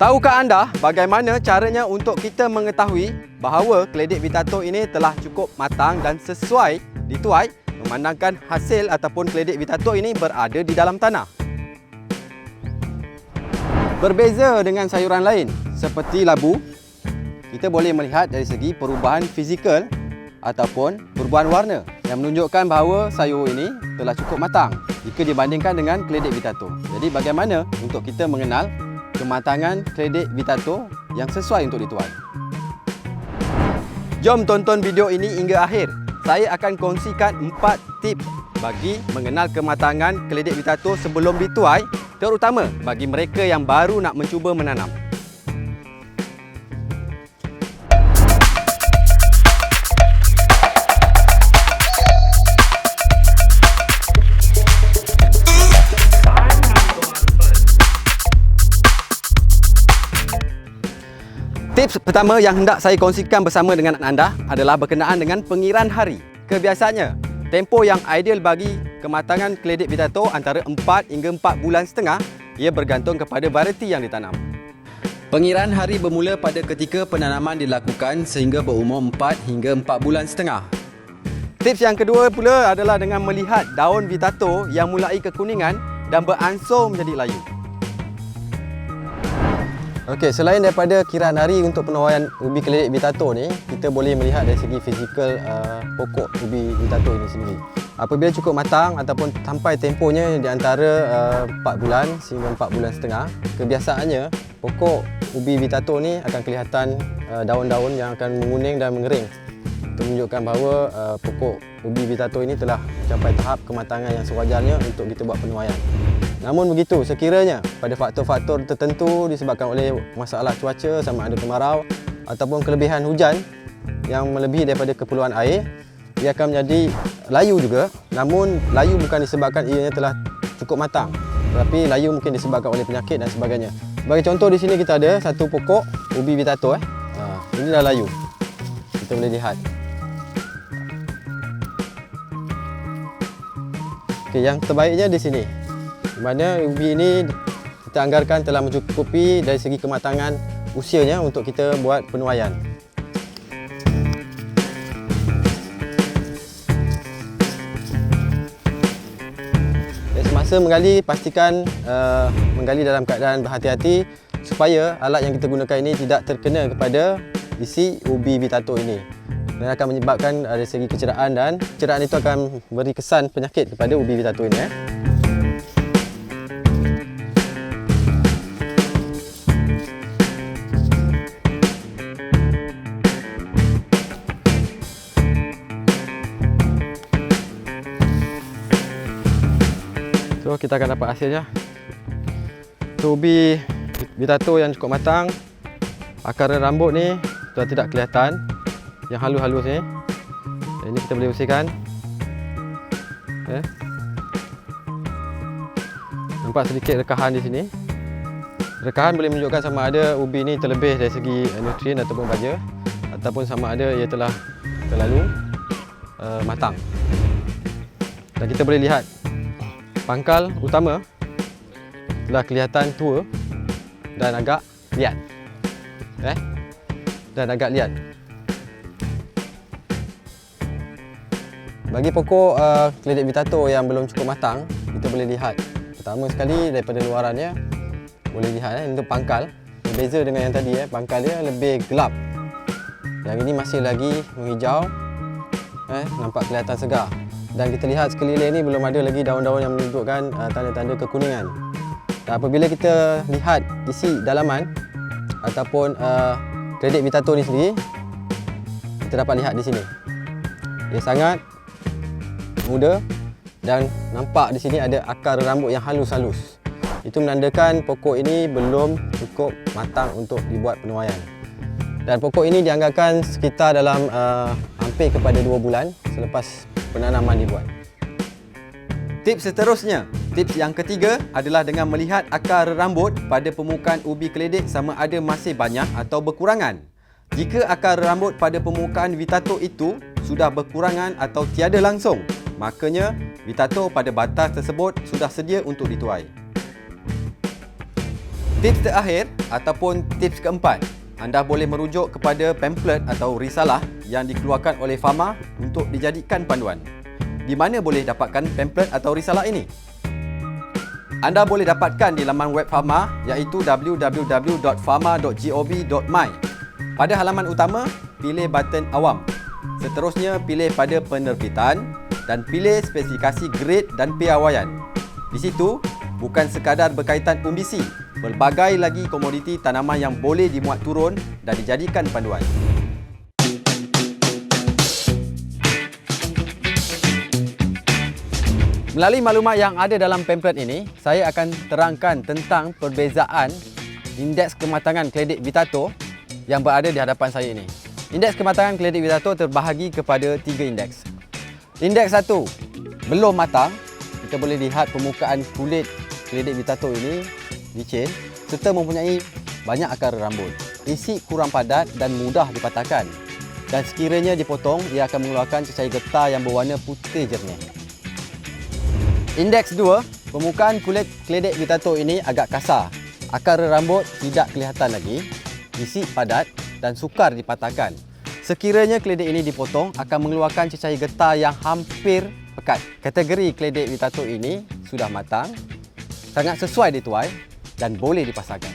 Tahukah anda bagaimana caranya untuk kita mengetahui bahawa kledek Vitato ini telah cukup matang dan sesuai dituai memandangkan hasil ataupun kledek Vitato ini berada di dalam tanah? Berbeza dengan sayuran lain seperti labu, kita boleh melihat dari segi perubahan fizikal ataupun perubahan warna yang menunjukkan bahawa sayur ini telah cukup matang jika dibandingkan dengan kledek Vitato. Jadi bagaimana untuk kita mengenal kematangan kredit Vitato yang sesuai untuk dituai. Jom tonton video ini hingga akhir. Saya akan kongsikan 4 tips bagi mengenal kematangan kredit Vitato sebelum dituai, terutama bagi mereka yang baru nak mencuba menanam. Tips pertama yang hendak saya kongsikan bersama dengan anda adalah berkenaan dengan pengiran hari. Kebiasaannya, tempoh yang ideal bagi kematangan kledek Vitato antara 4 hingga 4 bulan setengah ia bergantung kepada varieti yang ditanam. Pengiran hari bermula pada ketika penanaman dilakukan sehingga berumur 4 hingga 4 bulan setengah. Tips yang kedua pula adalah dengan melihat daun Vitato yang mulai kekuningan dan beransur menjadi layu. Okey, selain daripada kiraan hari untuk penuaian ubi keledek Vitato ni, kita boleh melihat dari segi fizikal uh, pokok ubi Vitato ini sendiri. Apabila cukup matang ataupun sampai tempohnya di antara uh, 4 bulan sehingga 4 bulan setengah, kebiasaannya pokok ubi Vitato ni akan kelihatan uh, daun-daun yang akan menguning dan mengering. Itu menunjukkan bahawa uh, pokok ubi Vitato ini telah mencapai tahap kematangan yang sewajarnya untuk kita buat penuaian. Namun begitu, sekiranya pada faktor-faktor tertentu disebabkan oleh masalah cuaca sama ada kemarau ataupun kelebihan hujan yang melebihi daripada keperluan air, ia akan menjadi layu juga. Namun layu bukan disebabkan ianya telah cukup matang, tetapi layu mungkin disebabkan oleh penyakit dan sebagainya. Sebagai contoh di sini kita ada satu pokok ubi vitato eh. Ha, ini dah layu. Kita boleh lihat. Okey, yang terbaiknya di sini mana ubi ini kita anggarkan telah mencukupi dari segi kematangan usianya untuk kita buat penuaian. Dan semasa menggali pastikan uh, menggali dalam keadaan berhati-hati supaya alat yang kita gunakan ini tidak terkena kepada isi ubi vitato ini dan akan menyebabkan dari segi kecerahan dan kecerahan itu akan beri kesan penyakit kepada ubi vitato ini eh. Kita akan dapat hasilnya. Ubi bitato yang cukup matang. Akar rambut ni sudah tidak kelihatan. Yang halus-halus ni. Ini kita boleh bersihkan. Okay. Nampak sedikit rekahan di sini. Rekahan boleh menunjukkan sama ada ubi ni terlebih dari segi nutrien ataupun baja ataupun sama ada ia telah terlalu uh, matang. Dan kita boleh lihat pangkal utama telah kelihatan tua dan agak liat. Eh? Dan agak liat. Bagi pokok uh, keledek vitato yang belum cukup matang, kita boleh lihat pertama sekali daripada luarannya boleh lihat eh, untuk pangkal berbeza dengan yang tadi eh, pangkal dia lebih gelap. Yang ini masih lagi menghijau. Eh, nampak kelihatan segar dan kita lihat sekeliling ni belum ada lagi daun-daun yang menunjukkan uh, tanda-tanda kekuningan. Dan apabila kita lihat isi dalaman ataupun uh, kredit Vitato ni sendiri, kita dapat lihat di sini. Ia sangat muda dan nampak di sini ada akar rambut yang halus-halus. Itu menandakan pokok ini belum cukup matang untuk dibuat penuaian. Dan pokok ini dianggarkan sekitar dalam uh, hampir kepada 2 bulan selepas penanaman dibuat. Tips seterusnya, tips yang ketiga adalah dengan melihat akar rambut pada permukaan ubi keledek sama ada masih banyak atau berkurangan. Jika akar rambut pada permukaan vitato itu sudah berkurangan atau tiada langsung, makanya vitato pada batas tersebut sudah sedia untuk dituai. Tips terakhir ataupun tips keempat, anda boleh merujuk kepada pamphlet atau risalah yang dikeluarkan oleh Fama untuk dijadikan panduan. Di mana boleh dapatkan pamphlet atau risalah ini? Anda boleh dapatkan di laman web Fama iaitu www.fama.gov.my. Pada halaman utama, pilih button awam. Seterusnya, pilih pada penerbitan dan pilih spesifikasi grade dan piawaian. Di situ, bukan sekadar berkaitan umbisi, pelbagai lagi komoditi tanaman yang boleh dimuat turun dan dijadikan panduan. Melalui maklumat yang ada dalam pamphlet ini, saya akan terangkan tentang perbezaan indeks kematangan kledit Vitato yang berada di hadapan saya ini. Indeks kematangan kledit Vitato terbahagi kepada tiga indeks. Indeks satu, belum matang. Kita boleh lihat permukaan kulit kledit Vitato ini licin serta mempunyai banyak akar rambut. Isi kurang padat dan mudah dipatahkan. Dan sekiranya dipotong, ia akan mengeluarkan cecair getah yang berwarna putih jernih. Indeks 2, permukaan kulit keledek Vitato ini agak kasar. Akar rambut tidak kelihatan lagi, isi padat dan sukar dipatahkan. Sekiranya keledek ini dipotong, akan mengeluarkan cecair getah yang hampir pekat. Kategori keledek Vitato ini sudah matang, sangat sesuai dituai dan boleh dipasarkan.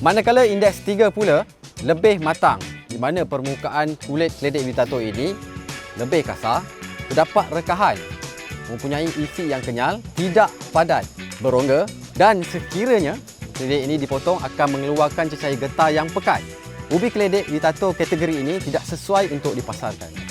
Manakala indeks 3 pula lebih matang di mana permukaan kulit keledek Vitato ini lebih kasar, terdapat rekahan mempunyai isi yang kenyal, tidak padat, berongga dan sekiranya keledek ini dipotong akan mengeluarkan cecair getah yang pekat. Ubi keledek ditato kategori ini tidak sesuai untuk dipasarkan.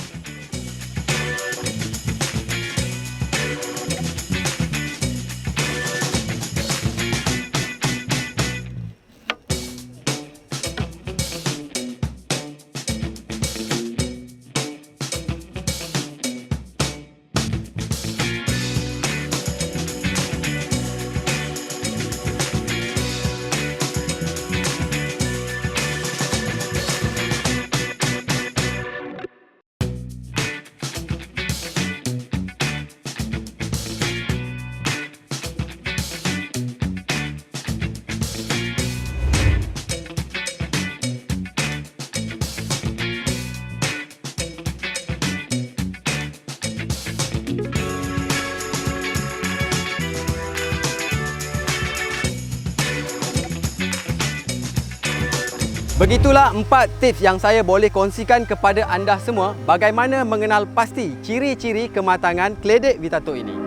Begitulah empat tips yang saya boleh kongsikan kepada anda semua bagaimana mengenal pasti ciri-ciri kematangan kledek Vitato ini.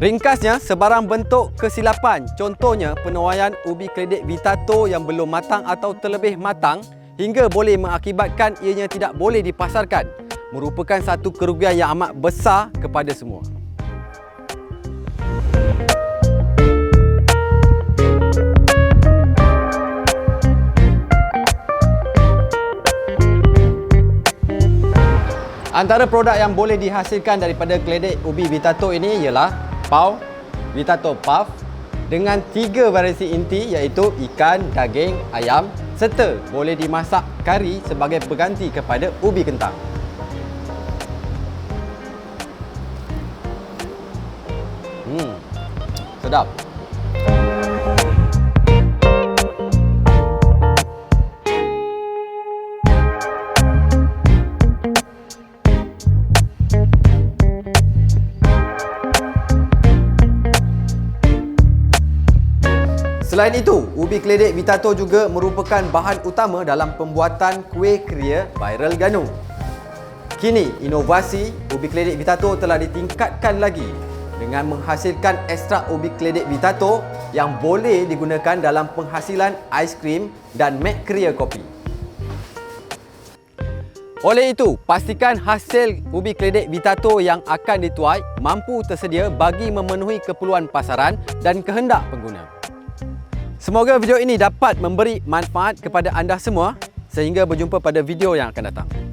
Ringkasnya, sebarang bentuk kesilapan, contohnya penuaian ubi kledek Vitato yang belum matang atau terlebih matang hingga boleh mengakibatkan ianya tidak boleh dipasarkan merupakan satu kerugian yang amat besar kepada semua. Antara produk yang boleh dihasilkan daripada keledek ubi Vitato ini ialah Pau, Vitato Puff dengan tiga variasi inti iaitu ikan, daging, ayam serta boleh dimasak kari sebagai pengganti kepada ubi kentang. Hmm, sedap. Selain itu, ubi keledek Vitato juga merupakan bahan utama dalam pembuatan kuih kria viral ganu. Kini, inovasi ubi keledek Vitato telah ditingkatkan lagi dengan menghasilkan ekstrak ubi keledek Vitato yang boleh digunakan dalam penghasilan aiskrim dan mek kria kopi. Oleh itu, pastikan hasil ubi keledek Vitato yang akan dituai mampu tersedia bagi memenuhi keperluan pasaran dan kehendak pengguna. Semoga video ini dapat memberi manfaat kepada anda semua sehingga berjumpa pada video yang akan datang.